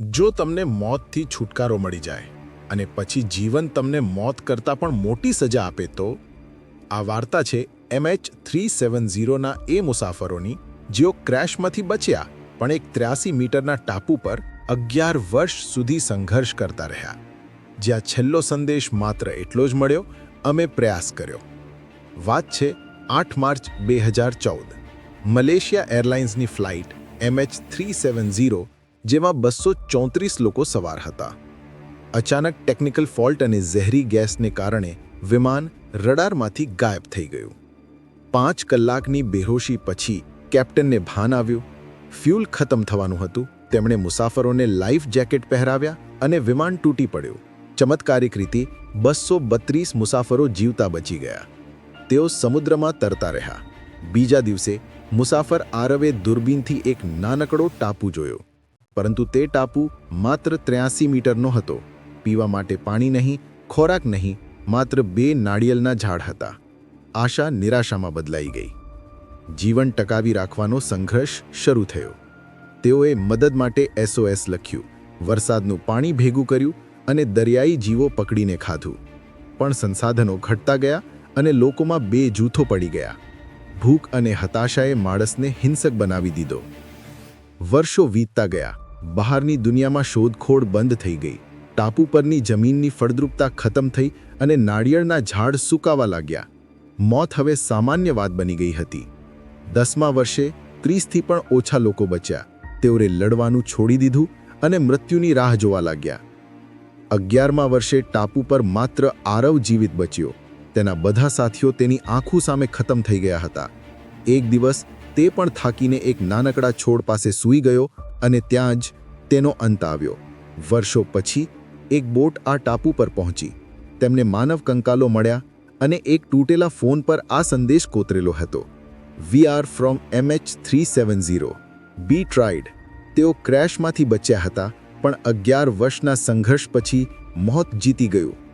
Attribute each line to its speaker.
Speaker 1: જો તમને મોતથી છુટકારો મળી જાય અને પછી જીવન તમને મોત કરતાં પણ મોટી સજા આપે તો, આ વાર્તા છે એમએચ થ્રી સેવન ઝીરોના એ મુસાફરોની, જેઓ ક્રેશમાંથી બચ્યા પણ એક ત્ર્યાસી મીટરના ટાપુ પર અગિયાર વર્ષ સુધી સંઘર્ષ કરતા રહ્યા. જ્યાં છેલ્લો સંદેશ માત્ર એટલો જ મળ્યો, અમે પ્રયાસ કર્યો. વાત છે આઠ માર્ચ બે હજાર ચૌદ. Malaysia એરલાઇન્સની flight MH three seven zero જેમાં બસો ચોત્રીસ લોકો સવાર હતા. અચાનક ટેકનિકલ ફોલ્ટ અને ઝેરી ગેસને કારણે વિમાન રડારમાંથી ગાયબ થઈ ગયું. પાંચ કલાકની બેહોશી પછી કેપ્ટનને ભાન આવ્યું. ફ્યુલ ખતમ થવાનું હતું. તેમણે મુસાફરોને લાઈફ જેકેટ પહેરાવ્યા અને વિમાન તૂટી પડ્યું. ચમત્કારિક રીતે બસો બત્રીસ મુસાફરો જીવતા બચી ગયા. તેઓ સમુદ્રમાં તરતા રહ્યા. બીજા દિવસે મુસાફર આરવે દૂરબીનથી એક નાનકડો ટાપુ જોયો. પરંતુ તે ટાપુ માત્ર ત્ર્યાસી મીટરનો હતો. પીવા માટે પાણી નહીં, ખોરાક નહીં, માત્ર બે નાળિયેરના ઝાડ હતા. આશા નિરાશામાં બદલાઈ ગઈ. જીવન ટકાવી રાખવાનો સંઘર્ષ શરૂ થયો. તેઓએ મદદ માટે એસઓએસ લખ્યું. વરસાદનું પાણી ભેગું કર્યું અને દરિયાઈ જીવો પકડીને ખાધું. પણ સંસાધનો ઘટતા ગયા અને લોકોમાં બે જૂથો પડી ગયા. ભૂખ અને હતાશાએ માણસને હિંસક બનાવી દીધો. વર્ષો વીતતા ગયા. બહારની દુનિયામાં શોધખોળ બંધ થઈ ગઈ. ટાપુ પરની જમીનની ફળદ્રુપતા ખતમ થઈ અને નાળિયેરના ઝાડ સૂકાવા લાગ્યા. મોત હવે સામાન્ય વાત બની ગઈ હતી. દસમા વર્ષે ત્રીસથી પણ ઓછા લોકો બચ્યા. તેઓએ લડવાનું છોડી દીધું અને મૃત્યુની રાહ જોવા લાગ્યા. અગિયારમા વર્ષે ટાપુ પર માત્ર આરવ જીવિત બચ્યો. તેના બધા સાથીઓ તેની આંખો સામે ખતમ થઈ ગયા હતા. એક દિવસ તે પણ થાકીને એક નાનકડા છોડ પાસે સૂઈ ગયો અને ત્યાં જ તેનો અંત આવ્યો. વર્ષો પછી એક બોટ આ ટાપુ પર પહોંચી. તેમને માનવ કંકાલો મળ્યા અને એક તૂટેલા ફોન પર આ સંદેશ કોતરેલો હતો. We are from MH three seven zero B tried તેઓ ક્રેશમાંથી બચ્યા હતા, પણ અગિયાર વર્ષના સંઘર્ષ પછી મોત જીતી ગયું.